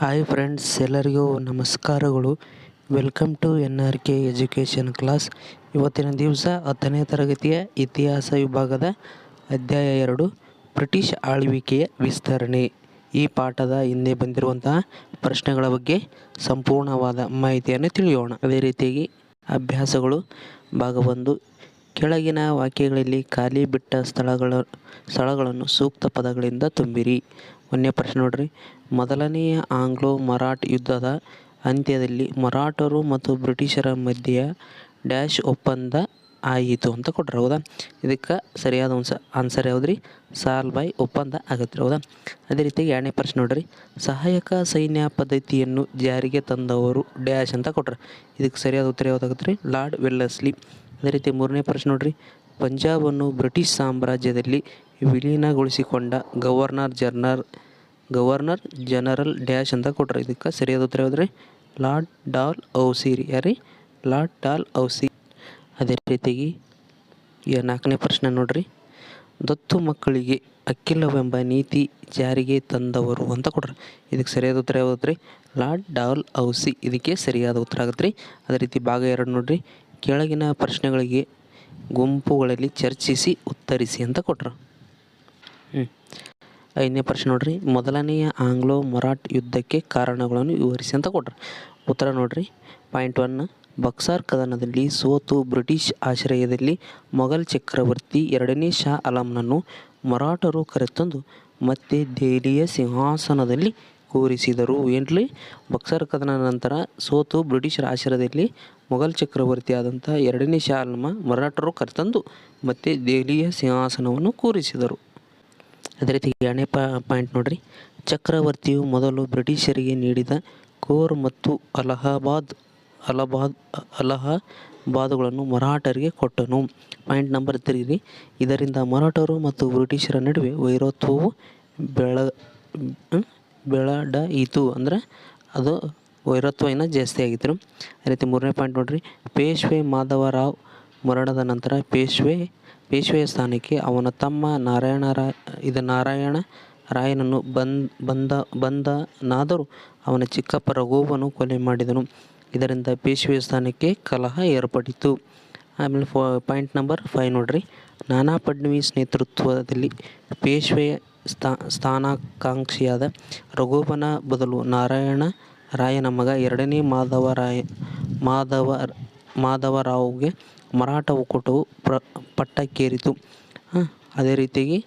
Hi friends ಎಲ್ಲರಿಗೂ ನಮಸ್ಕಾರಗಳು. Welcome to N R K education class ಇವತ್ತಿನ ದಿವಸ ಹತ್ತನೇ ತರಗತಿಯ ಇತಿಹಾಸ ವಿಭಾಗದ ಅಧ್ಯಾಯ ಎರಡು, ಬ್ರಿಟಿಷ್ ಆಳ್ವಿಕೆಯ ವಿಸ್ತರಣೆ. ಈ ಪಾಠದ ಹಿಂದೆ ಬಂದಿರುವಂತಹ ಪ್ರಶ್ನೆಗಳ ಬಗ್ಗೆ ಸಂಪೂರ್ಣವಾದ ಮಾಹಿತಿಯನ್ನು ತಿಳಿಯೋಣ. ಅದೇ ರೀತಿಯಾಗಿ ಅಭ್ಯಾಸಗಳು ಭಾಗ ಕೆಳಗಿನ ವಾಕ್ಯಗಳಲ್ಲಿ ಖಾಲಿ ಬಿಟ್ಟ ಸ್ಥಳಗಳ, ಸ್ಥಳಗಳನ್ನು ಸೂಕ್ತ ಪದಗಳಿಂದ ತುಂಬಿರಿ. ಒಂದನೇ ಪ್ರಶ್ನೆ ನೋಡ್ರಿ. ಮೊದಲನೆಯ ಆಂಗ್ಲೋ ಮರಾಠ್ ಯುದ್ಧದ ಅಂತ್ಯದಲ್ಲಿ ಮರಾಠರು ಮತ್ತು ಬ್ರಿಟಿಷರ ಮಧ್ಯೆ ಡ್ಯಾಶ್ ಒಪ್ಪಂದ ಆಯಿತು ಅಂತ ಕೊಟ್ರೆ, ಹೌದಾ? ಇದಕ್ಕೆ ಸರಿಯಾದ ಒಂದು ಆನ್ಸರ್ ಯಾವ್ದು ರೀ ಸಾಲ್ ಬೈ ಒಪ್ಪಂದ ಆಗತ್ತೆ, ಹೌದಾ? ಅದೇ ರೀತಿಯಾಗಿ ಎರಡನೇ ಪ್ರಶ್ನೆ ನೋಡ್ರಿ. ಸಹಾಯಕ ಸೈನ್ಯ ಪದ್ಧತಿಯನ್ನು ಜಾರಿಗೆ ತಂದವರು ಡ್ಯಾಶ್ ಅಂತ ಕೊಟ್ರೆ. ಇದಕ್ಕೆ ಸರಿಯಾದ ಉತ್ತರ ಯಾವುದಾಗುತ್ತೆ ರೀ? ಲಾರ್ಡ್ ವೆಲ್ಲಸ್ಲಿ ಅದೇ ರೀತಿ ಮೂರನೇ ಪ್ರಶ್ನೆ ನೋಡ್ರಿ. ಪಂಜಾಬನ್ನು ಬ್ರಿಟಿಷ್ ಸಾಮ್ರಾಜ್ಯದಲ್ಲಿ ವಿಲೀನಗೊಳಿಸಿಕೊಂಡ governor general governor general dash ಅಂತ ಕೊಟ್ರೆ. ಇದಕ್ಕೆ ಸರಿಯಾದ ಉತ್ತರ ಯಾವುದ್ರಿ? ಲಾರ್ಡ್ ಡಾಲ್ ಔಸಿ ರೀ ಯಾರಿ ಲಾರ್ಡ್ ಡಾಲ್ ಔಸಿ ಅದೇ ರೀತಿಯಾಗಿ ಈ ನಾಲ್ಕನೇ ಪ್ರಶ್ನೆ ನೋಡ್ರಿ. ದತ್ತು ಮಕ್ಕಳಿಗೆ ಅಕ್ಕಿಲ್ಲವೆಂಬ ನೀತಿ ಜಾರಿಗೆ ತಂದವರು ಅಂತ ಕೊಟ್ರೆ. ಇದಕ್ಕೆ ಸರಿಯಾದ ಉತ್ತರ ಯಾವುದ್ರಿ? ಲಾರ್ಡ್ ಡಾಲ್ ಔಸಿ ಇದಕ್ಕೆ ಸರಿಯಾದ ಉತ್ತರ ಆಗುತ್ತೆ ರೀ ಅದೇ ರೀತಿ ಭಾಗ ಎರಡು ನೋಡ್ರಿ. ಕೆಳಗಿನ ಪ್ರಶ್ನೆಗಳಿಗೆ ಗುಂಪುಗಳಲ್ಲಿ ಚರ್ಚಿಸಿ ಉತ್ತರಿಸಿ ಅಂತ ಕೊಟ್ರು. ಐದನೇ ಪ್ರಶ್ನೆ ನೋಡ್ರಿ, ಮೊದಲನೆಯ ಆಂಗ್ಲೋ ಮರಾಠ ಯುದ್ಧಕ್ಕೆ ಕಾರಣಗಳನ್ನು ವಿವರಿಸಿ ಅಂತ ಕೊಟ್ರು. ಉತ್ತರ ನೋಡ್ರಿ, ಪಾಯಿಂಟ್ ಒನ್, ಬಕ್ಸಾರ್ ಕದನದಲ್ಲಿ ಸೋತು ಬ್ರಿಟಿಷ್ ಆಶ್ರಯದಲ್ಲಿ ಮೊಘಲ್ ಚಕ್ರವರ್ತಿ ಎರಡನೇ ಶಾ ಆಲಂನನ್ನು ಮರಾಠರು ಕರೆತಂದು ಮತ್ತೆ ದೆಹಲಿಯ ಸಿಂಹಾಸನದಲ್ಲಿ ಕೂರಿಸಿದರು. ಏನ್ರಿ? ಬಕ್ಸರ್ ಕದನ ನಂತರ ಸೋತು ಬ್ರಿಟಿಷರ ಆಶ್ರಯದಲ್ಲಿ ಮೊಘಲ್ ಚಕ್ರವರ್ತಿಯಾದಂಥ ಎರಡನೇ ಶಾಲಮ ಮರಾಠರು ಕರೆತಂದು ಮತ್ತೆ ದೆಹಲಿಯ ಸಿಂಹಾಸನವನ್ನು ಕೂರಿಸಿದರು. ಅದೇ ರೀತಿ ಎರಡನೇ ಪಾಯಿಂಟ್ ನೋಡ್ರಿ. ಚಕ್ರವರ್ತಿಯು ಮೊದಲು ಬ್ರಿಟಿಷರಿಗೆ ನೀಡಿದ ಕೋರ್ ಮತ್ತು ಅಲಹಾಬಾದ್ ಅಲಹಾಬಾದ್ ಅಲಹಾಬಾದ್ಗಳನ್ನು ಮರಾಠರಿಗೆ ಕೊಟ್ಟನು. ಪಾಯಿಂಟ್ ನಂಬರ್ ತ್ರೀ ಇದರಿಂದ ಮರಾಠರು ಮತ್ತು ಬ್ರಿಟಿಷರ ನಡುವೆ ವೈರತ್ವವು ಬೆಳ ಬೆಳಡಯಿತು ಅಂದ್ರೆ ಅದು ವೈರತ್ವ ಇನ್ನೂ ಜಾಸ್ತಿ ಆಗಿತ್ತು. ಅದೇ ರೀತಿ ಮೂರನೇ ಪಾಯಿಂಟ್ ನೋಡ್ರಿ, ಪೇಶ್ವೆ ಮಾಧವರಾವ್ ಮರಣದ ನಂತರ ಪೇಶ್ವೆ, ಪೇಶ್ವೆಯ ಸ್ಥಾನಕ್ಕೆ ಅವನ ತಮ್ಮ ನಾರಾಯಣ ರಾಯ್ ಇದು ನಾರಾಯಣ ರಾಯನನ್ನು ಬಂದ್, ಬಂದ, ಬಂದನಾದರೂ ಅವನ ಚಿಕ್ಕಪ್ಪ ರಘುವನ್ನು ಕೊಲೆ ಮಾಡಿದನು. ಇದರಿಂದ ಪೇಶ್ವೆಯ ಸ್ಥಾನಕ್ಕೆ ಕಲಹ ಏರ್ಪಟ್ಟಿತು ಆಮೇಲೆ ಪಾಯಿಂಟ್ ನಂಬರ್ ಫೈವ್ ನೋಡಿರಿ, ನಾನಾ ಫಡ್ನವೀಸ್ ನೇತೃತ್ವದಲ್ಲಿ ಪೇಶ್ವೆಯ ಸ್ಥಾ, ಸ್ಥಾನಾಕಾಂಕ್ಷಿಯಾದ ರಘುವನ ಬದಲು ನಾರಾಯಣ ರಾಯನ ಮಗ ಎರಡನೇ ಮಾಧವರಾಯ, ಮಾಧವ, ಮಾಧವರಾವ್ಗೆ ಮರಾಠ ಒಕ್ಕೂಟವು ಪ್ರ, ಪಟ್ಟಕ್ಕೇರಿತು. ಅದೇ ರೀತಿಯಾಗಿ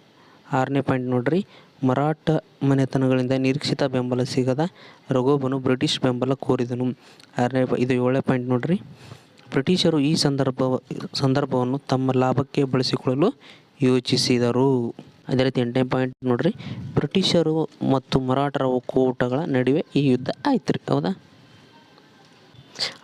ಆರನೇ ಪಾಯಿಂಟ್ ನೋಡ್ರಿ. ಮರಾಠ ಮನೆತನಗಳಿಂದ ನಿರೀಕ್ಷಿತ ಬೆಂಬಲ ಸಿಗದ ರಘುಬನು ಬ್ರಿಟಿಷ್ ಬೆಂಬಲ ಕೋರಿದನು. ಆರನೇ ಇದು ಏಳನೇ ಪಾಯಿಂಟ್ ನೋಡ್ರಿ. ಬ್ರಿಟಿಷರು ಈ ಸಂದರ್ಭ ಸಂದರ್ಭವನ್ನು ತಮ್ಮ ಲಾಭಕ್ಕೆ ಬಳಸಿಕೊಳ್ಳಲು ಯೋಚಿಸಿದರು. ಅದೇ ರೀತಿ ಎಂಟನೇ ಪಾಯಿಂಟ್ ನೋಡ್ರಿ. ಬ್ರಿಟಿಷರು ಮತ್ತು ಮರಾಠರ ಒಕ್ಕೂಟಗಳ ನಡುವೆ ಈ ಯುದ್ಧ ಆಯ್ತು ರೀ ಹೌದಾ?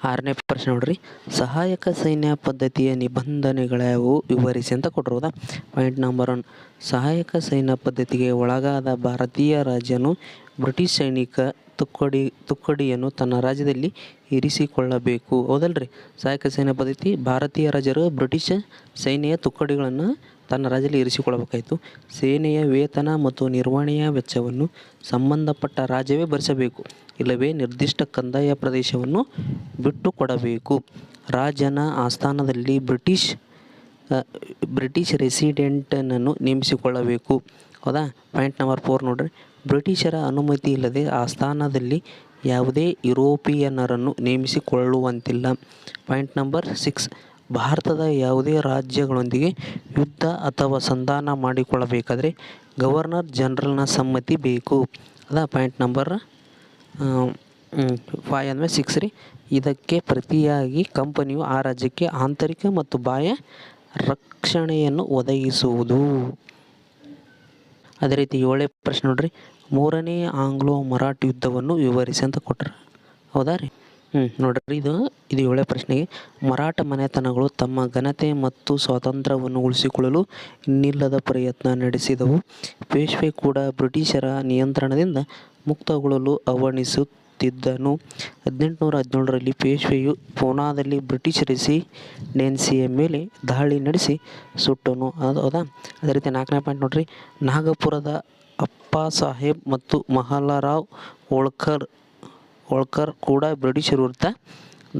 ಆರನೇ ಪ್ರಶ್ನೆ ನೋಡ್ರಿ. ಸಹಾಯಕ ಸೈನ್ಯ ಪದ್ಧತಿಯ ನಿಬಂಧನೆಗಳ್ಯಾವು ವಿವರಿಸಿ ಅಂತ ಕೊಟ್ಟಿರೋದ ಪಾಯಿಂಟ್ ನಂಬರ್ ಒನ್ ಸಹಾಯಕ ಸೈನ್ಯ ಪದ್ಧತಿಗೆ ಒಳಗಾದ ಭಾರತೀಯ ರಾಜ್ಯನು ಬ್ರಿಟಿಷ್ ಸೈನಿಕ ತುಕ್ಕಡಿ, ತುಕ್ಕಡಿಯನ್ನು ತನ್ನ ರಾಜ್ಯದಲ್ಲಿ ಇರಿಸಿಕೊಳ್ಳಬೇಕು. ಹೌದಲ್ರಿ? ಸಹಾಯಕ ಸೈನ್ಯ ಪದ್ಧತಿ, ಭಾರತೀಯ ರಾಜರು ಬ್ರಿಟಿಷ್ ಸೈನ್ಯ ತುಕ್ಕಡಿಗಳನ್ನು ತನ್ನ ರಾಜ್ಯದಲ್ಲಿ ಇರಿಸಿಕೊಳ್ಳಬೇಕಾಯಿತು. ಸೇನೆಯ ವೇತನ ಮತ್ತು ನಿರ್ವಹಣೆಯ ವೆಚ್ಚವನ್ನು ಸಂಬಂಧಪಟ್ಟ ರಾಜ್ಯವೇ ಭರಿಸಬೇಕು. ಇಲ್ಲವೇ ನಿರ್ದಿಷ್ಟ ಕಂದಾಯ ಪ್ರದೇಶವನ್ನು ಬಿಟ್ಟು ಕೊಡಬೇಕು ರಾಜನ ಆಸ್ಥಾನದಲ್ಲಿ ಬ್ರಿಟಿಷ್ ಬ್ರಿಟಿಷ್ ರೆಸಿಡೆಂಟನನ್ನು ನೇಮಿಸಿಕೊಳ್ಳಬೇಕು. ಹೌದಾ? ಪಾಯಿಂಟ್ ನಂಬರ್ ಫೋರ್ ನೋಡ್ರಿ. ಬ್ರಿಟಿಷರ ಅನುಮತಿ ಇಲ್ಲದೆ ಆ ಸ್ಥಾನದಲ್ಲಿ ಯಾವುದೇ ಯುರೋಪಿಯನ್ನರನ್ನು ನೇಮಿಸಿಕೊಳ್ಳುವಂತಿಲ್ಲ. ಪಾಯಿಂಟ್ ನಂಬರ್ ಸಿಕ್ಸ್ ಭಾರತದ ಯಾವುದೇ ರಾಜ್ಯಗಳೊಂದಿಗೆ ಯುದ್ಧ ಅಥವಾ ಸಂಧಾನ ಮಾಡಿಕೊಳ್ಳಬೇಕಾದರೆ ಗವರ್ನರ್ ಜನರಲ್ನ ಸಮ್ಮತಿ ಬೇಕು. ಅದ ಪಾಯಿಂಟ್ ನಂಬರ್ ಫೈ ಅಂದರೆ ಸಿಕ್ಸ್ ರೀ. ಇದಕ್ಕೆ ಪ್ರತಿಯಾಗಿ ಕಂಪನಿಯು ಆ ರಾಜ್ಯಕ್ಕೆ ಆಂತರಿಕ ಮತ್ತು ಬಾಹ್ಯ ರಕ್ಷಣೆಯನ್ನು ಒದಗಿಸುವುದು. ಅದೇ ರೀತಿ ಏಳೇ ಪ್ರಶ್ನೆ ನೋಡ್ರಿ. ಮೂರನೇ ಆಂಗ್ಲೋ ಮರಾಠ ಯುದ್ಧವನ್ನು ವಿವರಿಸಿ ಅಂತ ಕೊಟ್ಟರು ಹೌದಾ ರೀ? ಹ್ಞೂ ನೋಡ್ರಿ ಇದು ಇದು ಏಳೇ ಪ್ರಶ್ನೆಗೆ. ಮರಾಠ ಮನೆತನಗಳು ತಮ್ಮ ಘನತೆ ಮತ್ತು ಸ್ವಾತಂತ್ರ್ಯವನ್ನು ಉಳಿಸಿಕೊಳ್ಳಲು ಇನ್ನಿಲ್ಲದ ಪ್ರಯತ್ನ ನಡೆಸಿದವು. ಪೇಶ್ವೆ ಕೂಡ ಬ್ರಿಟಿಷರ ನಿಯಂತ್ರಣದಿಂದ ಮುಕ್ತಗೊಳ್ಳಲು ಹವಣಿಸು ಆಳುತ್ತಿದ್ದನು ಹದಿನೆಂಟುನೂರ ಹದಿನೇಳರಲ್ಲಿ ಪೇಶ್ವೆಯು ಪೂನಾದಲ್ಲಿ ಬ್ರಿಟಿಷ್ ರೆಸಿಡೆನ್ಸಿಯ ಮೇಲೆ ದಾಳಿ ನಡೆಸಿ ಸುಟ್ಟನು. ಅದು ಹೌದಾ? ಅದೇ ರೀತಿ ನಾಲ್ಕನೇ ಪಾಯಿಂಟ್ ನೋಡ್ರಿ. ನಾಗಪುರದ ಅಪ್ಪಾಸಾಹೇಬ್ ಮತ್ತು ಮಹಾಲಾರಾವ್ ಹೋಳ್ಕರ್ ಹೋಳ್ಕರ್ ಕೂಡ ಬ್ರಿಟಿಷರ ವಿರುದ್ಧ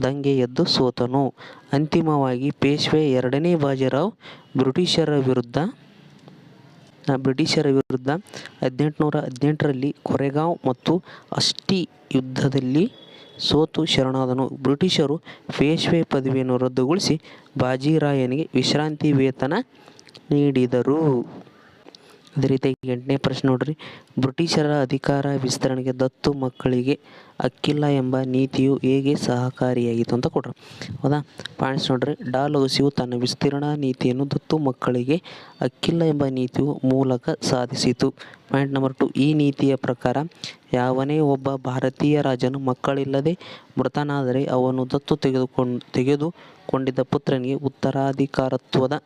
ದಂಗೆ ಎದ್ದು ಸೋತನು. ಅಂತಿಮವಾಗಿ ಪೇಶ್ವೆ ಎರಡನೇ ಬಾಜಿರಾವ್ ಬ್ರಿಟಿಷರ ವಿರುದ್ಧ ಬ್ರಿಟಿಷರ ವಿರುದ್ಧ ಹದಿನೆಂಟುನೂರ ಹದಿನೆಂಟರಲ್ಲಿ ಕೊರೆಗಾಂವ್ ಮತ್ತು ಅಷ್ಟಿ ಯುದ್ಧದಲ್ಲಿ ಸೋತು ಶರಣಾದನು. ಬ್ರಿಟಿಷರು ಪೇಶ್ವೆ ಪದವಿಯನ್ನು ರದ್ದುಗೊಳಿಸಿ ಬಾಜಿರಾಯನಿಗೆ ವಿಶ್ರಾಂತಿ ವೇತನ ನೀಡಿದರು. ಅದೇ ರೀತಿಯಾಗಿ ಎಂಟನೇ ಪ್ರಶ್ನೆ ನೋಡ್ರಿ. ಬ್ರಿಟಿಷರ ಅಧಿಕಾರ ವಿಸ್ತರಣೆಗೆ ದತ್ತು ಮಕ್ಕಳಿಗೆ ಅಕ್ಕಿಲ್ಲ ಎಂಬ ನೀತಿಯು ಹೇಗೆ ಸಹಕಾರಿಯಾಗಿತ್ತು ಅಂತ ಕೊಟ್ರು ಹೌದಾ? ಪಾಯಿಂಟ್ಸ್ ನೋಡ್ರಿ. ಡಾಲೌಸಿಯು ತನ್ನ ವಿಸ್ತೀರ್ಣ ನೀತಿಯನ್ನು ದತ್ತು ಮಕ್ಕಳಿಗೆ ಅಕ್ಕಿಲ್ಲ ಎಂಬ ನೀತಿಯು ಮೂಲಕ ಸಾಧಿಸಿತು. ಪಾಯಿಂಟ್ ನಂಬರ್ ಟು ಈ ನೀತಿಯ ಪ್ರಕಾರ ಯಾವನೇ ಒಬ್ಬ ಭಾರತೀಯ ರಾಜನು ಮಕ್ಕಳಿಲ್ಲದೆ ಮೃತನಾದರೆ ಅವನು ದತ್ತು ತೆಗೆದುಕೊಂಡು, ತೆಗೆದುಕೊಂಡಿದ್ದ ಪುತ್ರನಿಗೆ ಉತ್ತರಾಧಿಕಾರತ್ವದ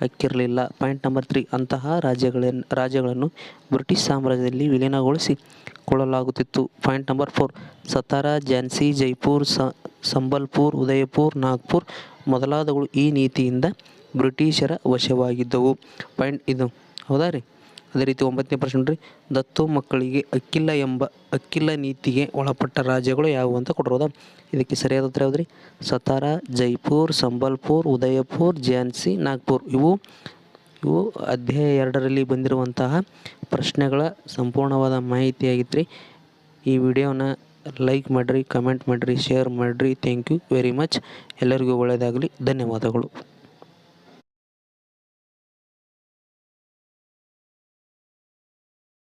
ಹಕ್ಕಿರಲಿಲ್ಲ. ಪಾಯಿಂಟ್ ನಂಬರ್ ತ್ರೀ ಅಂತಹ ರಾಜ್ಯಗಳ ರಾಜ್ಯಗಳನ್ನು ಬ್ರಿಟಿಷ್ ಸಾಮ್ರಾಜ್ಯದಲ್ಲಿ ವಿಲೀನಗೊಳಿಸಿಕೊಳ್ಳಲಾಗುತ್ತಿತ್ತು point number four Satara, Jhansi, Jaipur Sambalpur, Udaipur, Nagpur ಮೊದಲಾದವುಗಳು ಈ ನೀತಿಯಿಂದ ಬ್ರಿಟಿಷರ ವಶವಾಗಿದ್ದವು. ಪಾಯಿಂಟ್ ಇದು. ಹೌದಾ ರೀ? ಅದೇ ರೀತಿ ಒಂಬತ್ತನೇ ಪ್ರಶ್ನೆ ನೋಡ್ರಿ. ದತ್ತು ಮಕ್ಕಳಿಗೆ ಅಕ್ಕಿಲ್ಲ ಎಂಬ ಅಕ್ಕಿಲ್ಲ ನೀತಿಗೆ ಒಳಪಟ್ಟ ರಾಜ್ಯಗಳು ಯಾವುವು ಅಂತ ಕೊಟ್ಟಿರೋದ. ಇದಕ್ಕೆ ಸರಿಯಾದ ಉತ್ತರ ಯಾವ್ದು ರೀ ಸತಾರಾ, ಜೈಪುರ್, ಸಂಬಲ್ಪುರ್, ಉದಯಪುರ್, ಝಾನ್ಸಿ, ನಾಗ್ಪುರ್. ಇವು ಇವು ಅಧ್ಯಾಯ ಎರಡರಲ್ಲಿ ಬಂದಿರುವಂತಹ ಪ್ರಶ್ನೆಗಳ ಸಂಪೂರ್ಣವಾದ ಮಾಹಿತಿಯಾಗಿತ್ತು ರೀ ಈ ವಿಡಿಯೋನ ಲೈಕ್ ಮಾಡಿರಿ, ಕಮೆಂಟ್ ಮಾಡಿರಿ, ಶೇರ್ ಮಾಡಿರಿ. Thank you very much. ಎಲ್ಲರಿಗೂ ಒಳ್ಳೆಯದಾಗಲಿ. ಧನ್ಯವಾದಗಳು.